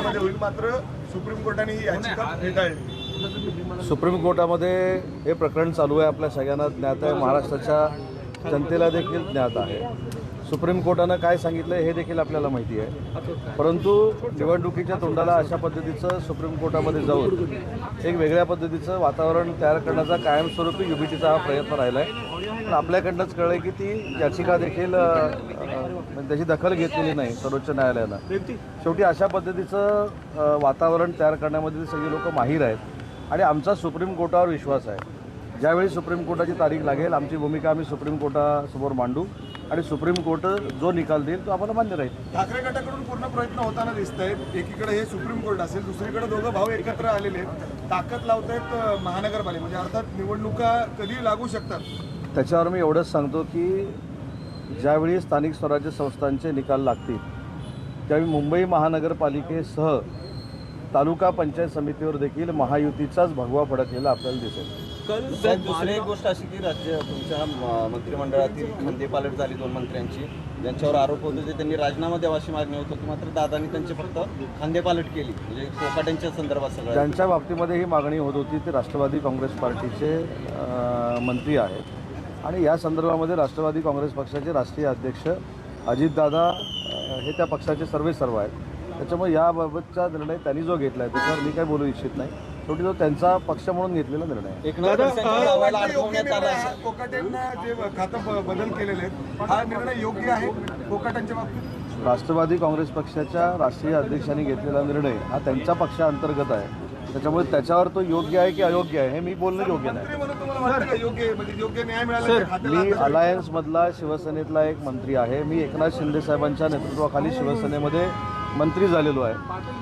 मध्ये होईल मात्र सुप्रीम कोर्टाने ही याचिका फेटाळली. सुप्रीम कोर्टामध्ये हे प्रकरण चालू आहे. आपल्या सगळ्यांना ज्ञात आहे. महाराष्ट्राच्या जनतेला देखील ज्ञात आहे. सुप्रीम कोर्टानं काय सांगितलं हे देखील आपल्याला माहिती आहे. परंतु निवडणुकीच्या तोंडाला अशा पद्धतीचं सुप्रीम कोर्टामध्ये जाऊन एक वेगळ्या पद्धतीचं वातावरण तयार करण्याचा कायमस्वरूपी युबीटीचा हा प्रयत्न राहिला आहे पण आपल्याकडनंच कळलं की ती याचिका देखील म्हणजे त्याची दखल घेतलेली नाही सर्वोच्च न्यायालयानं. शेवटी अशा पद्धतीचं वातावरण तयार करण्यामध्ये सगळी लोक माहीर आहेत. आणि आमचा सुप्रीम कोर्टावर विश्वास आहे. ज्यावेळी सुप्रीम कोर्टाची तारीख लागेल आमची भूमिका आम्ही सुप्रीम कोर्टासमोर मांडू. आणि सुप्रीम कोर्ट जो निकाल देईल तो आम्हाला मान्य राहील. ठाकरे गटाकडून पूर्ण प्रयत्न होताना दिसत आहेत एकीकडे हे सुप्रीम कोर्ट असेल दुसरीकडे दोघं भाऊ एकत्र आलेले आहेत. ताकद लावतायत महानगरपालिका. म्हणजे अर्थात निवडणुका कधी लागू शकतात? त्याच्यावर मी एवढंच सांगतो की ज्यावेळी स्थानिक स्वराज्य संस्थांचे निकाल लागतील त्यावेळी मुंबई महानगरपालिकेसह तालुका पंचायत समितीवर देखील महायुतीचाच भगवा फडकलेला आपल्याला दिसेल. साहेब, दुसरी एक गोष्ट अशी की राज्य तुमच्या म- मंत्रिमंडळातील खांदेपालट झाली दोन मंत्र्यांची. ज्यांच्यावर आरोप होते ते त्यांनी राजीनामा द्यावा अशी मागणी होत होती. मात्र दादांनी त्यांची फक्त खांदेपालट केली. म्हणजे कोकाट्यांच्या संदर्भात सगळं. ज्यांच्या बाबतीमध्ये ही मागणी होत होती ते राष्ट्रवादी काँग्रेस पार्टीचे अ, मंत्री आहेत. आणि या संदर्भामध्ये राष्ट्रवादी काँग्रेस पक्षाचे राष्ट्रीय अध्यक्ष अजितदादा अ, हे त्या पक्षाचे सर्वे सर्व आहेत. त्याच्यामुळे याबाबतचा निर्णय त्यांनी जो घेतला आहे त्याच्यावर मी काही बोलू इच्छित नाही. शेवटी तो त्यांचा पक्ष म्हणून घेतलेला निर्णय आहे. एकनाथ कोकाटेंना जे खातं बदल केलेले आहेत हा निर्णय योग्य आहे कोकाटांच्या बाबतीत? राष्ट्रवादी काँग्रेस पक्षाच्या राष्ट्रीय अध्यक्षांनी घेतलेला निर्णय हा त्यांच्या पक्षाअंतर्गत आहे. त्याच्यामुळे त्याच्यावर तो योग्य आहे की अयोग्य आहे हे मी बोलणं योग्य नाही? म्हणजे मी अलायन्समधला शिवसेनेतला एक मंत्री आहे. मी एकनाथ शिंदे साहेबांच्या नेतृत्वाखाली शिवसेनेमध्ये मंत्री झालेलो आहे.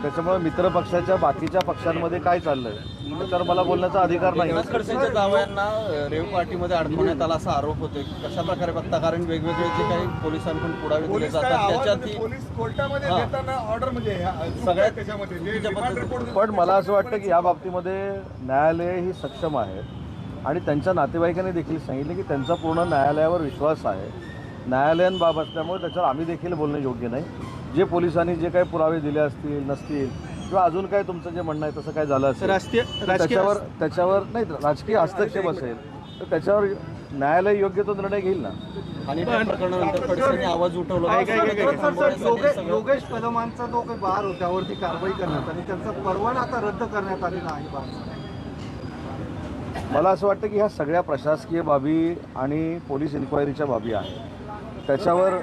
त्याच्यामुळे मित्र पक्षाच्या बाकीच्या पक्षांमध्ये काय चाललंय? त्याच्यावर मला बोलण्याचा अधिकार नाही. एकनाथ खडसेंच्या रेव पार्टीमध्ये अडकवण्यात आला असा आरोप होतोय. कशा प्रकारे बघता कारण वेगवेगळे जे काही पोलिसांकडून पुरावे दिले जातात त्याच्यात म्हणजे पोलीस कोर्टामध्ये. देताना ऑर्डर म्हणजे आहे पण मला असं वाटतं की या बाबतीमध्ये न्यायालय ही सक्षम आहेत आणि त्यांच्या नातेवाईकांनी देखील सांगितले की त्यांचा पूर्ण न्यायालयावर विश्वास आहे. न्यायालयीन बाब असल्यामुळे त्याच्यावर आम्ही देखील बोलणं योग्य नाही. जे पोलिसांनी जे काही पुरावे दिले असतील नसतील किंवा अजून काय तुमचं जे म्हणणं आहे तसं काय झालं असेल त्याच्यावर त्याच्यावर नाही राजकीय हस्तक्षेप असेल तर त्याच्यावर न्यायालय योग्य तो निर्णय घेईल ना. आणि आवाज उठवला. योगेश कदमांचा जो काही बार होता त्यावरती कारवाई करण्यात आली. त्यांचा परवाना आता रद्द करण्यात आलेला आहे मला असं वाटतं की ह्या सगळ्या प्रशासकीय बाबी आणि पोलीस इन्क्वायरीच्या बाबी आहेत. त्याच्यावर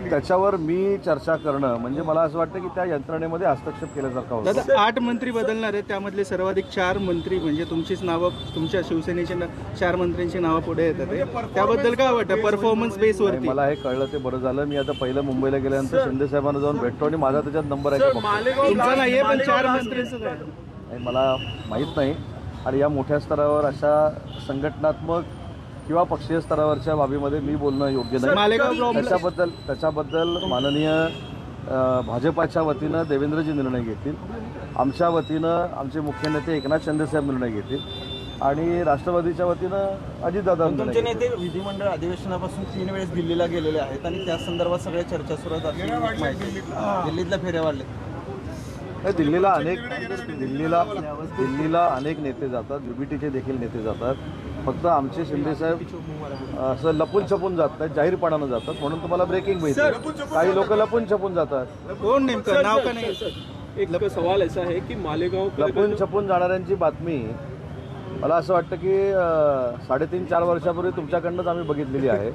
त्याच्यावर मी चर्चा करणं म्हणजे मला असं वाटतं की त्या यंत्रणेमध्ये हस्तक्षेप केल्यासारखा होतं दादा आठ मंत्री बदलणार आहेत त्यामधले सर्वाधिक चार मंत्री म्हणजे तुमचीच नावं तुमच्या शिवसेनेची ना- चार मंत्र्यांची नावं पुढे येतात आहे. त्याबद्दल काय वाटतं परफॉर्मन्स बेस आणि वरती मला हे कळलं ते बरं झालं. मी आता पहिलं मुंबईला गेल्यानंतर शिंदे साहेबांना जाऊन भेटतो आणि माझा त्याच्यात नंबर आहे का बघतो. तुमचा नाहीये पण चार मंत्र्यांचं मला माहीत नाही. आणि या मोठ्या स्तरावर अशा संघटनात्मक किंवा पक्षीय स्तरावरच्या बाबीमध्ये मी बोलणं योग्य नाही. त्याच्याबद्दल त्याच्याबद्दल माननीय भाजपाच्या वतीनं देवेंद्रजी निर्णय घेतील. आमच्या वतीनं आमचे मुख्य नेते एकनाथ शिंदेसाहेब निर्णय घेतील. आणि राष्ट्रवादीच्या वतीनं अजितदादा तुमचे. नेते विधिमंडळ अधिवेशनापासून तीन वेळेस दिल्लीला गेलेले आहेत आणि त्या संदर्भात सगळ्या चर्चा सुरू. दिल्लीतल्या फेऱ्या वाढल्या. दिल्लीला अनेक दिल्लीला दिल्लीला अनेक नेते जातात युबीटीचे देखील नेते जातात. फक्त आमचे शिंदेसाहेब असं लपून छपून जात नाहीत जाहीरपणानं जातात. म्हणून तुम्हाला ब्रेकिंग मिळते काही लोक लपून छपून जातात. कोण नेमकं? नाव का नाही? एक सवाल ऐसा है कि मालेगांव का लपून छपून जाणाऱ्यांची बातमी मला असं वाटतं की साडेतीन चार वर्षापूर्वी तुमच्याकडनंच आम्ही बघितलेली आहे.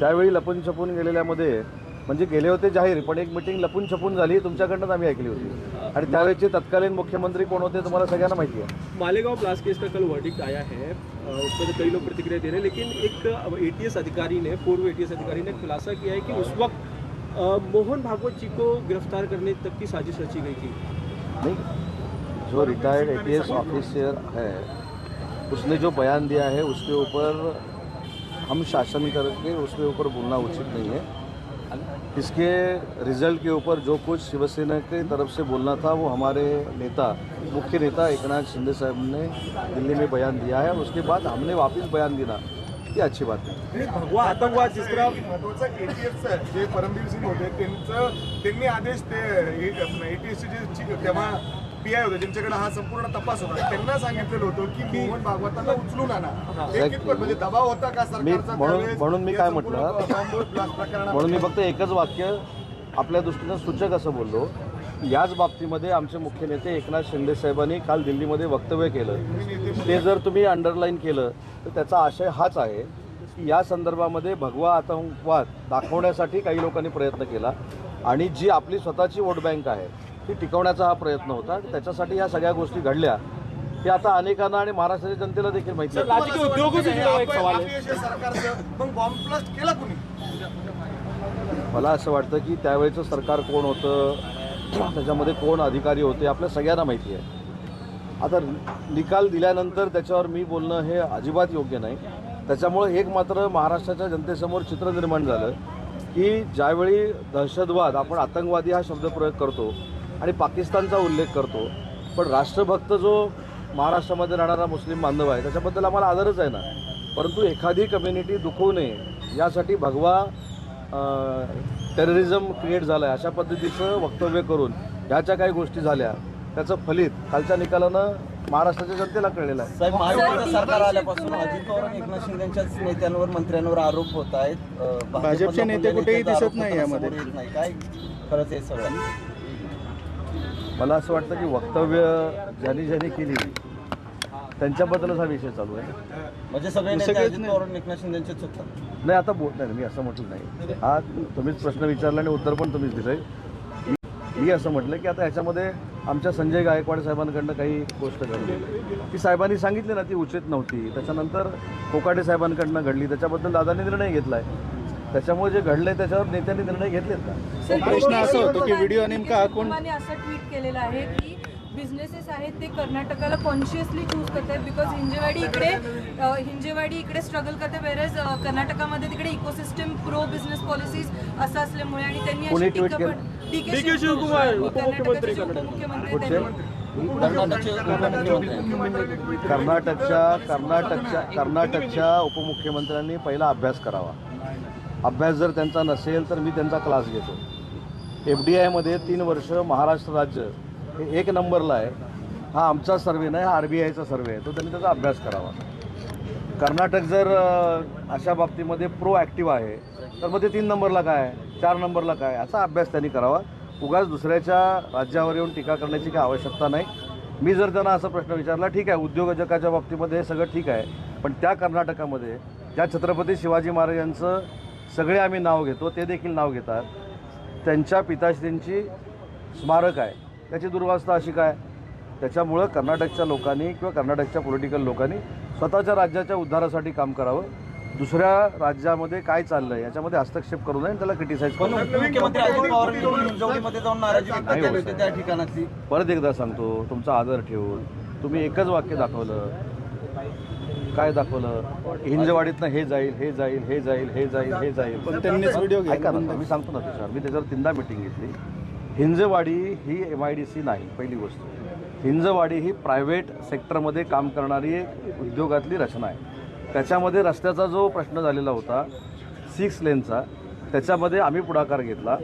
त्यावेळी लपून छपून गेलेल्यामध्ये म्हणजे गेले होते जाहीर पण एक मिटिंग लपून छपून झाली तुमच्याकडनंच आम्ही ऐकली होती. आणि त्यावेळेचे तत्कालीन मुख्यमंत्री कोण होते तुम्हाला सगळ्यांना माहिती आहे. मालेगांव ब्लास्ट केस का कल वर्डिक्ट आया है. उस पर कई लोग प्रतिक्रिया दे रहे हैं लेकिन एक एटीएस अधिकारी ने पूर्व एटीएस अधिकारी ने खुलासा किया है कि उस वक्त मोहन भागवत जी को गिरफ़्तार करने तक की साजिश रची गई थी। नहीं जो रिटायर्ड ए ऑफिसर है उसने जो बयान दिया है उसके ऊपर हम शासन करके उसके ऊपर बोलना उचित नहीं है। इसके रिजल्ट के ऊपर जो कुछ शिवसेना की तरफ से बोलना था वो हमारे नेता मुख्य नेता एकनाथ शिंदे साहब ने दिल्ली में बयान दिया है उसके बाद हमने वापस बयान दिया ये अच्छी बात है। भगवा आतंकवाद जिस तरह महत्वाचं एटीएस जे परमबीर सिंग होते त्यांचं त्यांनी आदेश ते काँग्रेसचे जे तेव्हा पी आय होते ज्यांच्याकडे हा संपूर्ण तपास होता त्यांना सांगितलेलं होतं की मोहन भागवतांना उचलून आणा. हे. कितपत म्हणजे दबाव होता का सरकारचा म्हणून- त्यावेळेस? म्हणून मी या काय संपूर्ण म्हटलं? बॉम्ब ब्लास्ट प्रकरणामध्ये? म्हणून मी फक्त एकच वाक्य आपल्या दृष्टीनं सूचक असं बोललो. याच बाबतीमध्ये आमचे मुख्य नेते एकनाथ शिंदे साहेबांनी काल दिल्लीमध्ये वक्तव्य केलं. ते जर तुम्ही अंडरलाईन केलं तर त्याचा आशय हाच आहे की या संदर्भामध्ये भगवा आतंकवाद दाखवण्यासाठी काही लोकांनी प्रयत्न केला. आणि जी आपली स्वतःची वोट बँक आहे ती टिकवण्याचा हा प्रयत्न होता. त्याच्यासाठी ह्या सगळ्या गोष्टी घडल्या. हे आता अनेकांना आणि महाराष्ट्राच्या जनतेला देखील माहिती है मला असं वाटतं की त्यावेळेचं सरकार कोण होतं त्याच्यामध्ये कोण अधिकारी होते आपल्या सगळ्यांना माहिती आहे. आता निकाल दिल्यानंतर त्याच्यावर मी बोलणं हे अजिबात योग्य नाही. त्याच्यामुळे एक मात्र महाराष्ट्राच्या जनतेसमोर चित्र निर्माण झालं की ज्यावेळी दहशतवाद आपण आतंकवादी हा शब्दप्रयोग करतो आणि पाकिस्तानचा उल्लेख करतो. पण राष्ट्रभक्त जो महाराष्ट्रामध्ये राहणारा मुस्लिम बांधव आहे त्याच्याबद्दल आम्हाला आदरच आहे ना? परंतु एखादी कम्युनिटी दुखवू नये यासाठी भगवा टेररिझम क्रिएट झालं आहे अशा पद्धतीचं वक्तव्य करून ह्या ज्या काही गोष्टी झाल्या. त्याचं फलित कालच्या निकालानं महाराष्ट्राच्या जनतेला कळलेलं आहे. साहेब महायुतीचं सरकार आल्यापासून अजित पवार आणि एकनाथ शिंदे यांच्याच नेत्यांवर मंत्र्यांवर आरोप होत आहेत. भाजपचे नेते कुठेही दिसत नाही यामध्ये. काय खरंच हे सगळं? मला असं वाटतं की वक्तव्य ज्यांनी ज्यांनी केली त्यांच्याबद्दलच हा विषय चालू आहे. म्हणजे सगळे नेते सगळेच अजित नाही. पवार आणि एकनाथ शिंदे यांचेच होतात नाही आता बोल नाही मी असं म्हटलं नाही. हा तुम्हीच प्रश्न विचारला आणि उत्तर पण तुम्हीच दिलंय. मी- असं म्हटलं की आता ह्याच्यामध्ये आमच्या संजय गायकवाड साहेबांकडनं काही गोष्ट घडली. ती साहेबांनी सांगितली ना ती उचित नव्हती. त्याच्यानंतर कोकाटे साहेबांकडनं घडली. त्याच्याबद्दल दादांनी निर्णय घेतला आहे त्याच्यामुळे जे घडलंय त्याच्यावर नेत्यांनी निर्णय घेतलेत का? प्रश्न असा होतो की व्हिडिओ नेमका हा कोण असं ट्विट केलेलं आहे की बिझनेसेस आहेत ते कर्नाटकाला कॉन्शियसली चूज करतात बिकॉज हिंजेवाडी इकडे हिंजेवाडी इकडे स्ट्रगल करते वेरेज कर्नाटकामध्ये तिकडे इकोसिस्टम प्रो बिझनेस पॉलिसीज असं असल्यामुळे आणि त्यांनी अशी टीका केलं? पण डी शिवकुमार, उपमुख्यमंत्री कर्नाटकाचे उपमुख्यमंत्री. कर्नाटकच्या कर्नाटकच्या कर्नाटकच्या उपमुख्यमंत्र्यांनी पहिला अभ्यास करावा अभ्यास जर त्यांचा नसेल तर मी त्यांचा क्लास घेतो एफ डी आयमध्ये तीन वर्ष महाराष्ट्र राज्य हे एक नंबरला आहे. हा आमचा सर्वे नाही हा आर बी आयचा सर्वे आहे. तो त्यांनी त्याचा अभ्यास करावा. कर्नाटक जर अशा बाबतीमध्ये प्रो ॲक्टिव्ह आहे तर मग ते तीन नंबरला काय चार नंबरला काय असा अभ्यास त्यांनी करावा. उगाच दुसऱ्याच्या राज्यावर येऊन टीका करण्याची काही आवश्यकता नाही. मी जर त्यांना असा प्रश्न विचारला ठीक आहे उद्योजकाच्या बाबतीमध्ये हे सगळं ठीक आहे पण त्या कर्नाटकामध्ये ज्या छत्रपती शिवाजी महाराजांचं सगळे आम्ही नाव घेतो ते देखील नाव घेतात. त्यांच्या पिताश्रींची स्मारक आहे. त्याची दुर्वावस्था अशी काय? त्याच्यामुळं कर्नाटकच्या लोकांनी किंवा कर्नाटकच्या पॉलिटिकल लोकांनी स्वतःच्या राज्याच्या उद्धारासाठी काम करावं. दुसऱ्या राज्यामध्ये काय चाललं आहे याच्यामध्ये हस्तक्षेप करू नये त्याला क्रिटिसाइज करू नये. परत एकदा सांगतो तुमचा आदर ठेवून तुम्ही एकच वाक्य दाखवलं. काय दाखवलं? हिंजवाडीतनं हे जाईल हे जाईल हे जाईल हे जाईल हे जाईल. पण त्यांनीच व्हिडिओ ऐका ना मी सांगतो ना त्याच्यावर मी त्याच्यावर तीनदा मिटिंग घेतली. हिंजवाडी ही एम आय डी सी नाही पहिली गोष्ट. हिंजवाडी ही प्रायव्हेट सेक्टरमध्ये काम करणारी एक उद्योगातली रचना आहे. त्याच्यामध्ये रस्त्याचा जो प्रश्न झालेला होता सिक्स लेनचा त्याच्यामध्ये आम्ही पुढाकार घेतला.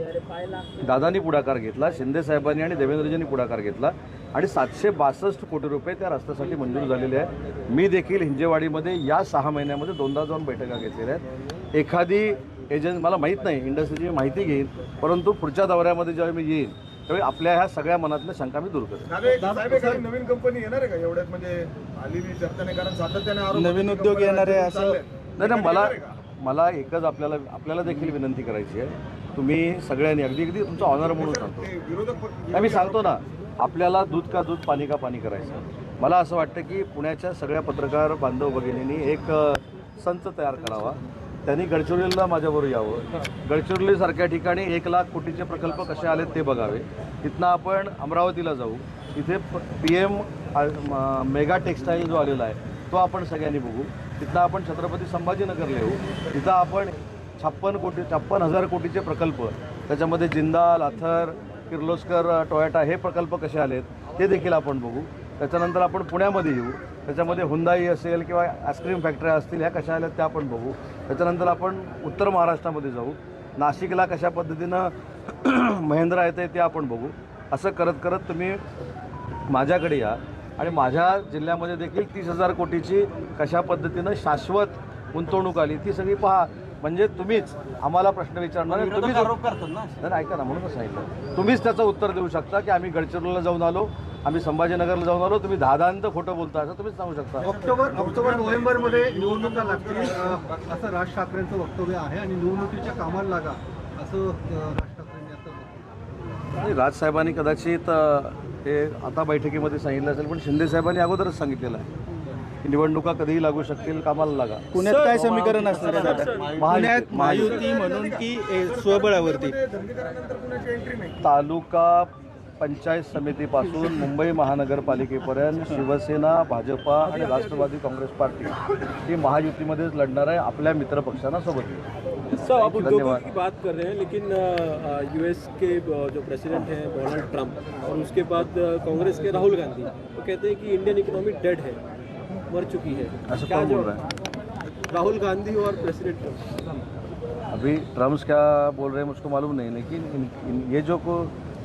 दादानी पुढाकार घेतला शिंदे साहेबांनी आणि देवेंद्रजींनी पुढाकार घेतला. आणि सातशे बासष्ट कोटी रुपये त्या रस्त्यासाठी मंजूर झालेले आहेत. मी देखील हिंजेवाडीमध्ये या सहा महिन्यामध्ये दोनदा जाऊन बैठका घेतलेल्या आहेत. एखादी एजन्सी मला माहीत नाही इंडस्ट्रीची माहिती घेईन परंतु पुढच्या दौऱ्यामध्ये जेव्हा मी येईन त्यावेळी आपल्या ह्या सगळ्या मनातल्या शंका मी दूर करेन. साहेब साहेब, एखादी नवीन कंपनी येणार आहे का एवढ्यात? म्हणजे आलेली चर्चा नाही कारण सातत्याने आरोप नवीन उद्योग येणार आहे असं-. नाही नाही मला? मला एकच आपल्याला आपल्याला देखील विनंती करायची आहे. तुम्ही सगळ्यांनी अगदी अगदी तुमचा ऑनर म्हणून सांगतो. मी सांगतो ना आपल्याला दूध का दूध पाणी का पाणी करायचं. मला असं वाटतं की पुण्याच्या सगळ्या पत्रकार बांधव भगिनींनी एक संच तयार करावा. त्यांनी गडचिरोलीला माझ्याबरोबर यावं. गडचिरोलीसारख्या ठिकाणी एक लाख कोटीचे प्रकल्प कसे आलेत ते बघावे. तिथनं आपण अमरावतीला जाऊ. तिथे पी एम मेगा टेक्स्टाईल जो आलेला आहे तो आपण सगळ्यांनी बघू. तिथनं आपण छत्रपती संभाजीनगरला येऊ तिथं आपण छप्पन कोटी छप्पन हजार कोटीचे प्रकल्प त्याच्यामध्ये जिंदाल अथर किर्लोस्कर टोयटा हे प्रकल्प कसे आलेत ते देखील आपण बघू. त्याच्यानंतर आपण पुण्यामध्ये येऊ. त्याच्यामध्ये हुंदाई असेल किंवा आईस्क्रीम फॅक्टऱ्या असतील ह्या कशा आल्या त्या आपण बघू. त्याच्यानंतर आपण उत्तर महाराष्ट्रामध्ये जाऊ. नाशिकला कशा पद्धतीनं महेंद्रा येते ते आपण बघू. असं करत करत तुम्ही माझ्याकडे या. आणि माझ्या जिल्ह्यामध्ये देखील तीस हजार कोटीची कशा पद्धतीनं शाश्वत गुंतवणूक आली ती सगळी पहा. म्हणजे तुम्हीच आम्हाला प्रश्न विचारणार तुम्हीच आरोप करतात ना. ऐका ना म्हणूनच सांगितलं. तुम्हीच त्याचं उत्तर देऊ शकता की आम्ही गडचिरोलीला जाऊन आलो आम्ही संभाजीनगरला जाऊन आलो तुम्ही दहा दहांत खोटं बोलता असं तुम्हीच सांगू शकता. ऑक्टोबर ऑक्टोबर नोव्हेंबरमध्ये निवडणुका लागतील. असं राज ठाकरेंचं वक्तव्य आहे आणि निवडणुकीच्या कामाला लागा असं राज ठाकरेंनी. आणि राजसाहेबांनी कदाचित हे आता बैठकीमध्ये सांगितलं असेल पण शिंदे साहेबांनी अगोदरच सांगितलेलं आहे की निवडणुका कधीही लागू शकतील कामाला लागा. पुण्यात काय समीकरण असणार आहे? दादा पुण्यात महायुती म्हणून की ए, स्वबळावरती? तालुका पंचायत समितीपासून मुंबई महानगरपालिकेपर्यंत शिवसेना भाजपा आणि राष्ट्रवादी काँग्रेस पार्टी ही महायुतीमध्येच लढणार आहे आपल्या मित्रपक्षांना सोबत घेऊन. सब आप उद्योगों की बात कर रहे हैं लेकिन यूएस के जो प्रेसिडेंट हैं डोनाल्ड ट्रंप और उसके बाद कांग्रेस के राहुल गांधी वो कहते हैं कि इंडियन इकोनॉमी डेड है मर चुकी है। ऐसा क्या कौन बोल रहा है? राहुल गांधी और प्रेसिडेंट ट्रंप अभी ट्रम्प्स क्या बोल रहे हैं मुझको मालूम नहीं लेकिन इन, इन, ये जो को,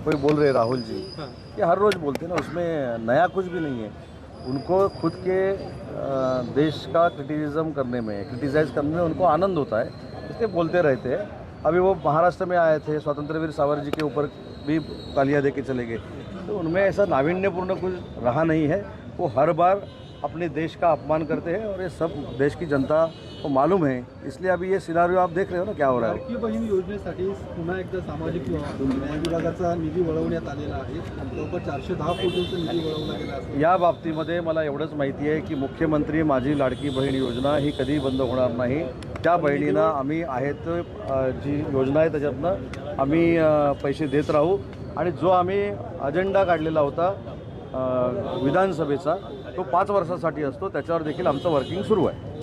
कोई बोल रहे हैं राहुल जी हाँ। ये हर रोज़ बोलते हैं ना उसमें नया कुछ भी नहीं है। उनको खुद के देश का क्रिटिसिज्म करने में क्रिटिसाइज करने में उनको आनंद होता है। ते बोलते रहते. हैं अभी वो महाराष्ट्र में आए थे स्वतंत्रवीर सावर जी के ऊपर भी तालियां दे के चले गए। तो उनमें ऐसा नाविन्यपूर्ण कुछ रहा नहीं है। वो हर बार अपने देश का अपमान करते हैं और ये सब देश की जनता को मालूम है। इसलिए अभी ये सिनारियो आप देख रहे हो ना क्या हो रहा है? बहीण योजनेसाठी पुन्हा एकदा सामाजिक न्याय विभागाचा निधी वळवण्यात आलेला आहे. जवळपास चारशे दहा कोटींचा निधी वळवला गेला आहे. या बाबतीमध्ये मला एवढंच माहिती आहे की मुख्यमंत्री माझी लाडकी बहीण योजना ही कधी बंद होणार नाही. त्या बहिणींना आम्ही आहेत जी योजना आहे त्याच्यातनं आम्ही पैसे देत राहू. आणि जो आम्ही अजेंडा काढलेला होता विधानसभेचा तो पाच वर्षासाठी असतो त्याच्यावर देखील आमचं वर्किंग सुरू आहे.